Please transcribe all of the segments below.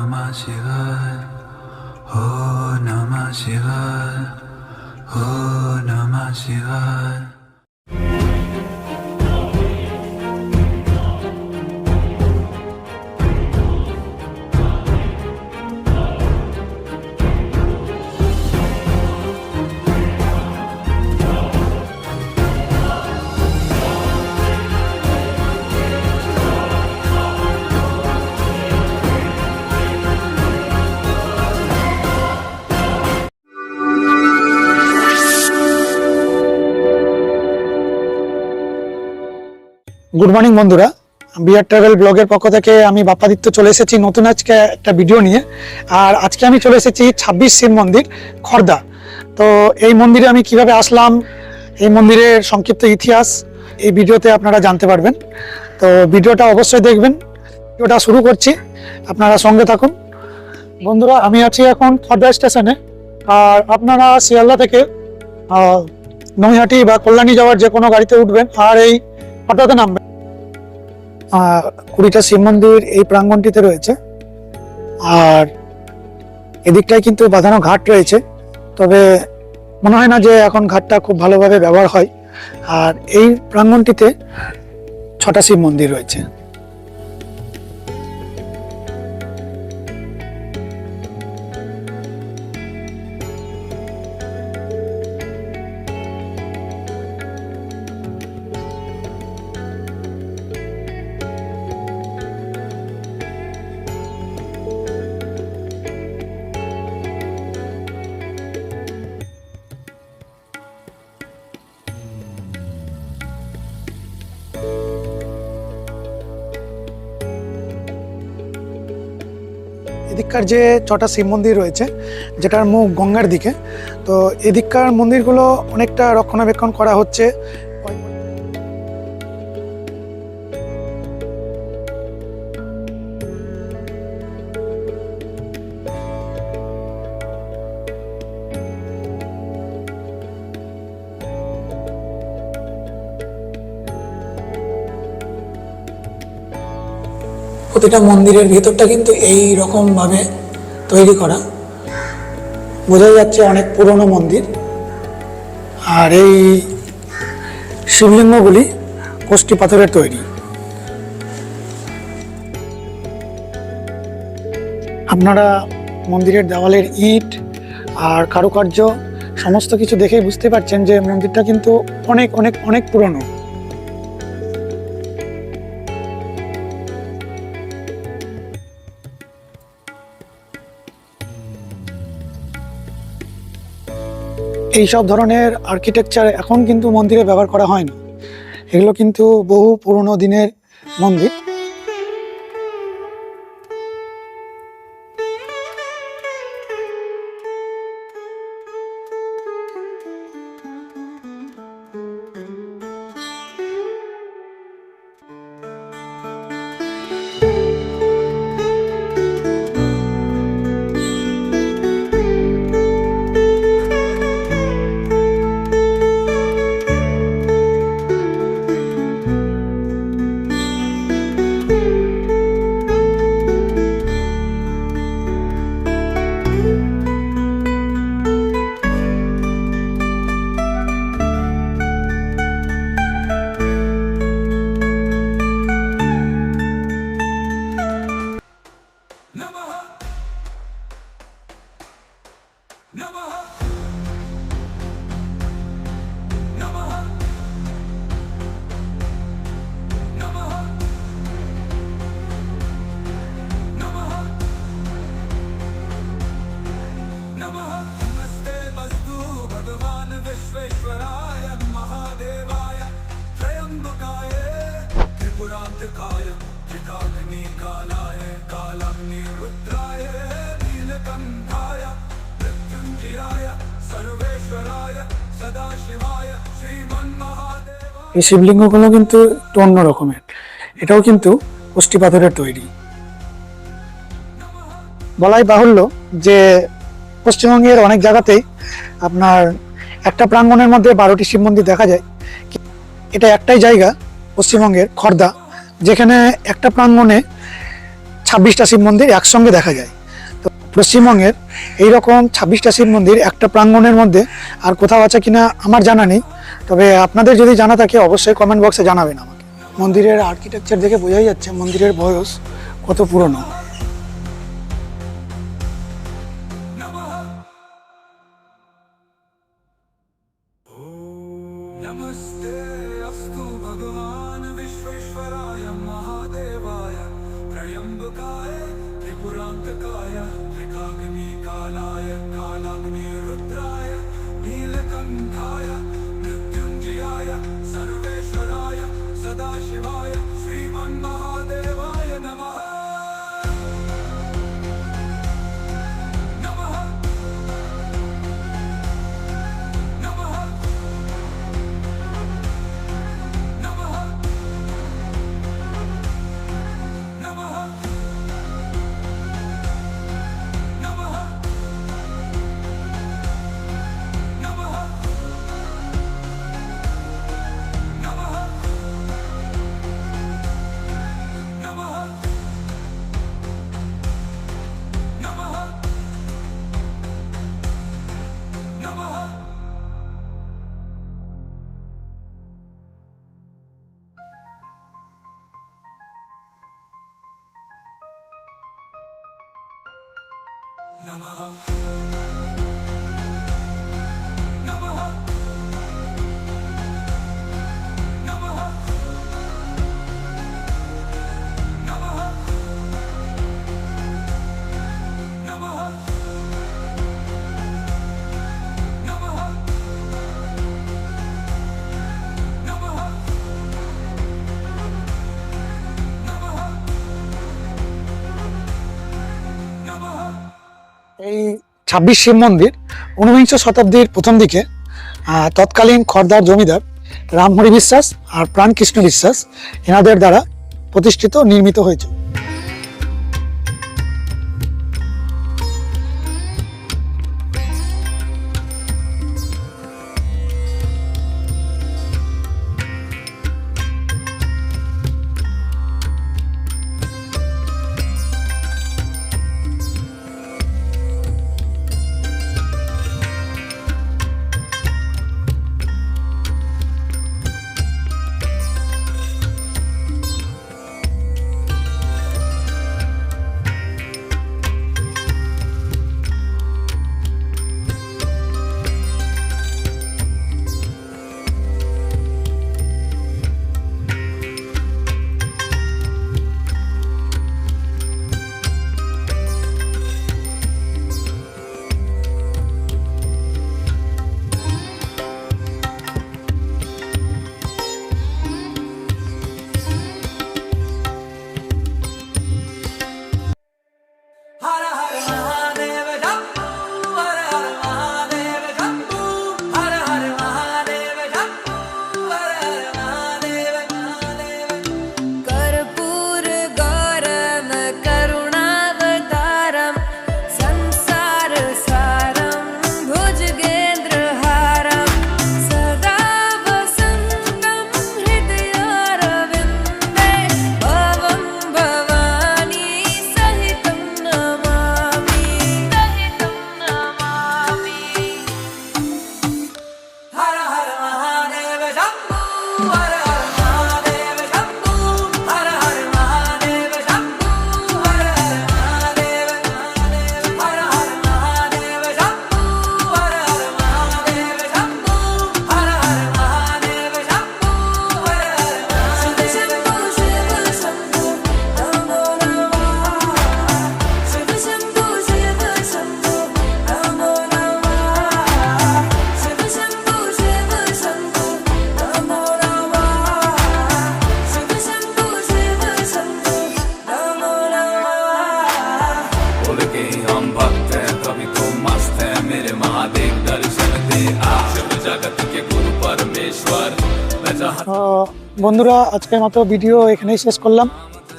Namah Shivaya. Oh Namah Shivaya. Oh Namah Shivaya. Good morning বন্ধুরা। বিয়ার travel ব্লগের পক্ষ থেকে আমি বাপ্পাদিত্য চলে এসেছি নতুন আজকে একটা ভিডিও নিয়ে। আর আজকে আমি চলে এসেছি ছাব্বিশ শিব মন্দির, খর্দা। তো এই মন্দিরে আমি কীভাবে আসলাম, এই মন্দিরের সংক্ষিপ্ত ইতিহাস, এই ভিডিওতে আপনারা জানতে পারবেন। তো ভিডিওটা অবশ্যই দেখবেন। ভিডিওটা শুরু করছি। আপনারা সঙ্গে থাকুন। বন্ধুরা, আমি আছি এখন খর্দা স্টেশনে। আর আপনারা শিয়ালদা থেকে নৈহাটি বা কল্যাণী যাওয়ার যে কোনো গাড়িতে উঠবেন। আর এই অটোতে নামবে কুড়িটা শিব মন্দির এই প্রাঙ্গনটিতে রয়েছে। আর এদিকটায় কিন্তু বাঁধানো ঘাট রয়েছে। তবে মনে হয় না যে এখন ঘাটটা খুব ভালোভাবে ব্যবহার হয়। আর এই প্রাঙ্গনটিতে ছটা শিব মন্দির রয়েছে। এদিককার যে ছটা শিব মন্দির রয়েছে, যেটার মুখ গঙ্গার দিকে, তো এদিককার মন্দিরগুলো অনেকটা রক্ষণাবেক্ষণ করা হচ্ছে। প্রতিটা মন্দিরের ভেতরটা কিন্তু এই রকম ভাবে তৈরি করা। বোঝা যাচ্ছে অনেক পুরনো মন্দির। আর এই শিবলিঙ্গগুলি কোষ্টি পাথরের তৈরি। আপনারা মন্দিরের দেওয়ালের ইট আর কারুকার্য সমস্ত কিছু দেখেই বুঝতে পারছেন যে মন্দিরটা কিন্তু অনেক অনেক অনেক পুরনো। এই সব ধরনের আর্কিটেকচার এখন কিন্তু মন্দিরে ব্যবহার করা হয় না এগুলো কিন্তু বহু পুরনো দিনের মন্দির। এই শিবলিঙ্গগুলো কিন্তু একটু অন্য রকমের। এটাও কিন্তু পুষ্টি পাথরের তৈরি। বলাই বাহুল্য যে পশ্চিমবঙ্গের অনেক জায়গাতেই আপনার একটা প্রাঙ্গণের মধ্যে বারোটি শিব মন্দির দেখা যায়। এটা একটাই জায়গা পশ্চিমবঙ্গের খর্দা, যেখানে একটা প্রাঙ্গনে ছাব্বিশটা শিব মন্দির একসঙ্গে দেখা যায়। তো পশ্চিমবঙ্গের এইরকম ছাব্বিশটা শিব মন্দির একটা প্রাঙ্গণের মধ্যে আর কোথাও আছে কিনা আমার জানা নেই। তবে আপনাদের যদি জানা থাকে অবশ্যই কমেন্ট বক্সে জানাবেন আমাকে। মন্দিরের আর্কিটেকচার দেখে বোঝাই যাচ্ছে মন্দিরের বয়স কত পুরনো। ത്രിലോകായ ത്രിപുരാന്തകായ ത്രികാഗ്നി കാലായ കാലാഗ്നി രുദ്രായ നീലകണ്ഠായ മൃത്യുഞ്ജയായ സർവേശ്വരായ സദാശിവായ ശ്രീമന്മഹാ Namah. ছাব্বিশ শিব মন্দির, ঊনবিংশ শতাব্দীর প্রথম দিকে তৎকালীন খর্দার জমিদার রামহরি বিশ্বাস আর প্রাণকৃষ্ণ বিশ্বাস এনাদের দ্বারা প্রতিষ্ঠিত, নির্মিত হয়েছে। বন্ধুরা, আজকের মতো ভিডিও এখানেই শেষ করলাম।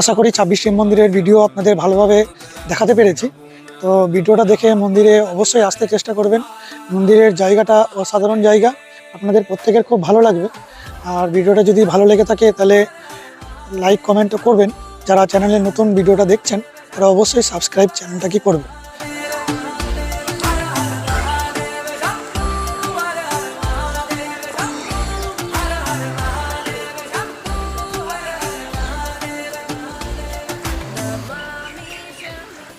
আশা করি ছাব্বিশ শিব মন্দিরের ভিডিও আপনাদের ভালোভাবে দেখাতে পেরেছি। তো ভিডিওটা দেখে মন্দিরে অবশ্যই আসতে চেষ্টা করবেন। মন্দিরের জায়গাটা অসাধারণ জায়গা। আপনাদের প্রত্যেকের খুব ভালো লাগবে। আর ভিডিওটা যদি ভালো লেগে থাকে, তাহলে লাইক, কমেন্টও করবেন। যারা চ্যানেলে নতুন ভিডিওটা দেখছেন, তারা অবশ্যই সাবস্ক্রাইব চ্যানেলটা কি করবে